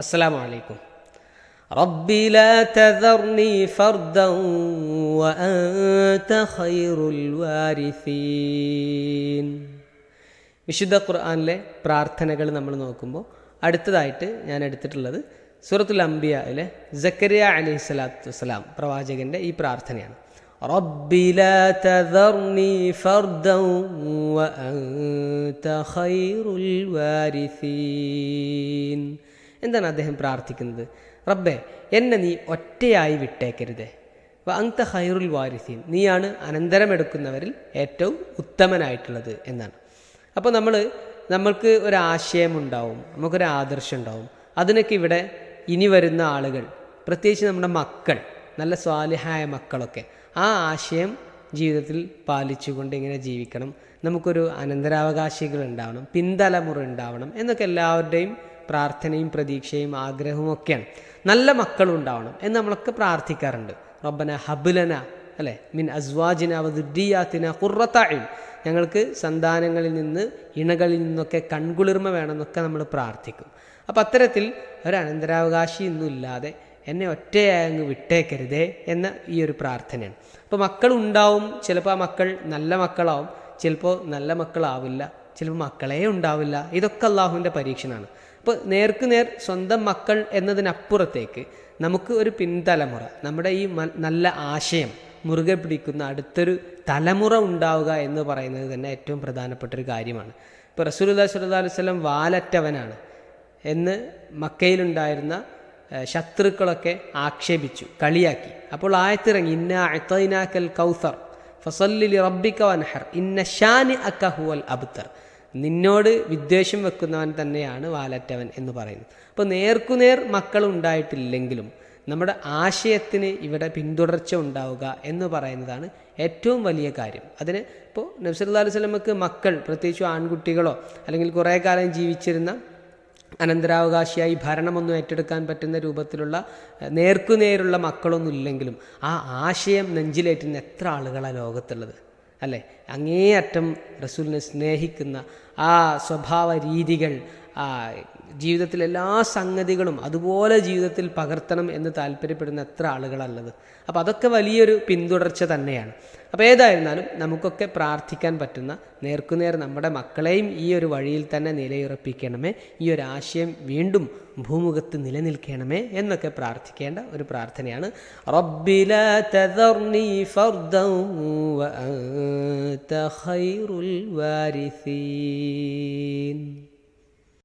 السلام عليكم ربي لا تذرني فردا وأنت خير الوارثين വിശുദ്ധ ഖുർആനിലെ പ്രാർത്ഥനകൾ നമ്മൾ നോക്കുമ്പോൾ അടുത്തതായിട്ട് ഞാൻ എടുത്തിട്ടുള്ളത് സൂറത്തുൽ അംബിയയിലെ സക്കരിയ അലൈഹി സ്വലാത്തു വസ്സലാം പ്രവാചകന്റെ ഈ പ്രാർത്ഥനയാണ് റബ്ബി ലാ തദർനി ഫർദൻ വഅൻത ഖൈറുൽ വാരിസീൻ എന്താണ് അദ്ദേഹം പ്രാർത്ഥിക്കുന്നത്? റബ്ബെ എന്നെ നീ ഒറ്റയായി വിട്ടേക്കരുതേ. അങ്ത ഹൈറുൽ വാരിസീൻ നീയാണ് അനന്തരമെടുക്കുന്നവരിൽ ഏറ്റവും ഉത്തമനായിട്ടുള്ളത് എന്നാണ്. അപ്പോൾ നമ്മൾ നമ്മൾക്ക് ഒരാശയം ഉണ്ടാവും നമുക്കൊരു ആദർശം ഉണ്ടാവും അതിനൊക്കെ ഇവിടെ ഇനി വരുന്ന ആളുകൾ പ്രത്യേകിച്ച് നമ്മുടെ മക്കൾ നല്ല സ്വാലിഹായ മക്കളൊക്കെ ആ ആശയം ജീവിതത്തിൽ പാലിച്ചുകൊണ്ട് ഇങ്ങനെ ജീവിക്കണം. നമുക്കൊരു അനന്തരാവകാശികൾ ഉണ്ടാവണം പിന്തലമുറ ഉണ്ടാവണം എന്നൊക്കെ എല്ലാവരുടെയും പ്രാർത്ഥനയും പ്രതീക്ഷയും ആഗ്രഹവും ഒക്കെയാണ്. നല്ല മക്കളുണ്ടാവണം എന്ന് നമ്മളൊക്കെ പ്രാർത്ഥിക്കാറുണ്ട്. റബ്ബന ഹബുലന അല്ലേ? മിൻ അസ്വാജിന വദുദ്ദിയാത്തിന കുറത്തായും ഞങ്ങൾക്ക് സന്താനങ്ങളിൽ നിന്ന് ഇണകളിൽ നിന്നൊക്കെ കൺകുളിർമ വേണമെന്നൊക്കെ നമ്മൾ പ്രാർത്ഥിക്കും. അപ്പം അത്തരത്തിൽ ഒരു അനന്തരാവകാശി ഇല്ലാതെ എന്നെ ഒറ്റയായി അങ്ങ് വിട്ടേക്കരുതേ എന്ന ഈ ഒരു പ്രാർത്ഥനയാണ്. അപ്പോൾ മക്കളുണ്ടാവും ചിലപ്പോൾ ആ മക്കൾ നല്ല മക്കളാവും ചിലപ്പോൾ നല്ല മക്കളാവില്ല ചിലപ്പോൾ മക്കളേ ഉണ്ടാവില്ല. ഇതൊക്കെ അള്ളാഹുവിന്റെ പരീക്ഷണമാണ്. അപ്പോൾ നേർക്ക് നേർ സ്വന്തം മക്കൾ എന്നതിനപ്പുറത്തേക്ക് നമുക്ക് ഒരു പിൻതലമുറ നമ്മുടെ ഈ നല്ല ആശയം മുറുകെ പിടിക്കുന്ന അടുത്തൊരു തലമുറ ഉണ്ടാവുക എന്ന് പറയുന്നത് തന്നെ ഏറ്റവും പ്രധാനപ്പെട്ട ഒരു കാര്യമാണ്. ഇപ്പോൾ റസൂലുല്ലാ സ്വല്ലാ അലൈഹി സ്വലം വാലറ്റവനാണ് എന്ന് മക്കയിലുണ്ടായിരുന്ന ശത്രുക്കളൊക്കെ ആക്ഷേപിച്ചു കളിയാക്കി. അപ്പോൾ ആയത്തിറങ്ങി ഇന്ന അത്തൈനാക്കൽ കൗസർ ഫസല്ലി റബ്ബിക്ക വൻഹർ ഇന്ന ഷാനി അക്കഹുവൽ അബ്തർ. നിന്നോട് വിദ്വേഷം വെക്കുന്നവൻ തന്നെയാണ് വാലറ്റവൻ എന്ന് പറയുന്നത്. അപ്പോൾ നേർക്കുനേർ മക്കൾ ഉണ്ടായിട്ടില്ലെങ്കിലും നമ്മുടെ ആശയത്തിന് ഇവിടെ പിന്തുടർച്ച ഉണ്ടാവുക എന്ന് പറയുന്നതാണ് ഏറ്റവും വലിയ കാര്യം. അതിന് ഇപ്പോൾ നബ്സല്ലാ സ്വലമക്ക് മക്കൾ പ്രത്യേകിച്ച് ആൺകുട്ടികളോ അല്ലെങ്കിൽ കുറേ കാലം ജീവിച്ചിരുന്ന അനന്തരാവകാശിയായി ഭരണമൊന്നും ഏറ്റെടുക്കാൻ പറ്റുന്ന രൂപത്തിലുള്ള നേർക്കുനേരുള്ള മക്കളൊന്നും ഇല്ലെങ്കിലും ആ ആശയം നെഞ്ചിലേറ്റുന്ന എത്ര ആളുകളാണ് ലോകത്തുള്ളത്? അല്ലേ? അങ്ങേയറ്റം റസൂലിനെ സ്നേഹിക്കുന്ന ആ സ്വഭാവ രീതികൾ ആ ജീവിതത്തിലെ എല്ലാ സംഗതികളും അതുപോലെ ജീവിതത്തിൽ പകർത്തണം എന്ന് താല്പര്യപ്പെടുന്ന എത്ര ആളുകളല്ലത് അപ്പോൾ അതൊക്കെ വലിയൊരു പിന്തുടർച്ച തന്നെയാണ്. അപ്പോൾ ഏതായിരുന്നാലും നമുക്കൊക്കെ പ്രാർത്ഥിക്കാൻ പറ്റുന്ന നേർക്കുനേർ നമ്മുടെ മക്കളെയും ഈ ഒരു വഴിയിൽ തന്നെ നിലയുറപ്പിക്കണമേ. ഈ ഒരു ആശയം വീണ്ടും ഭൂമുഖത്ത് നിലനിൽക്കണമേ എന്നൊക്കെ പ്രാർത്ഥിക്കേണ്ട ഒരു പ്രാർത്ഥനയാണ്. റബ്ബില ഫർദൻ അൻത ഖൈറുൽ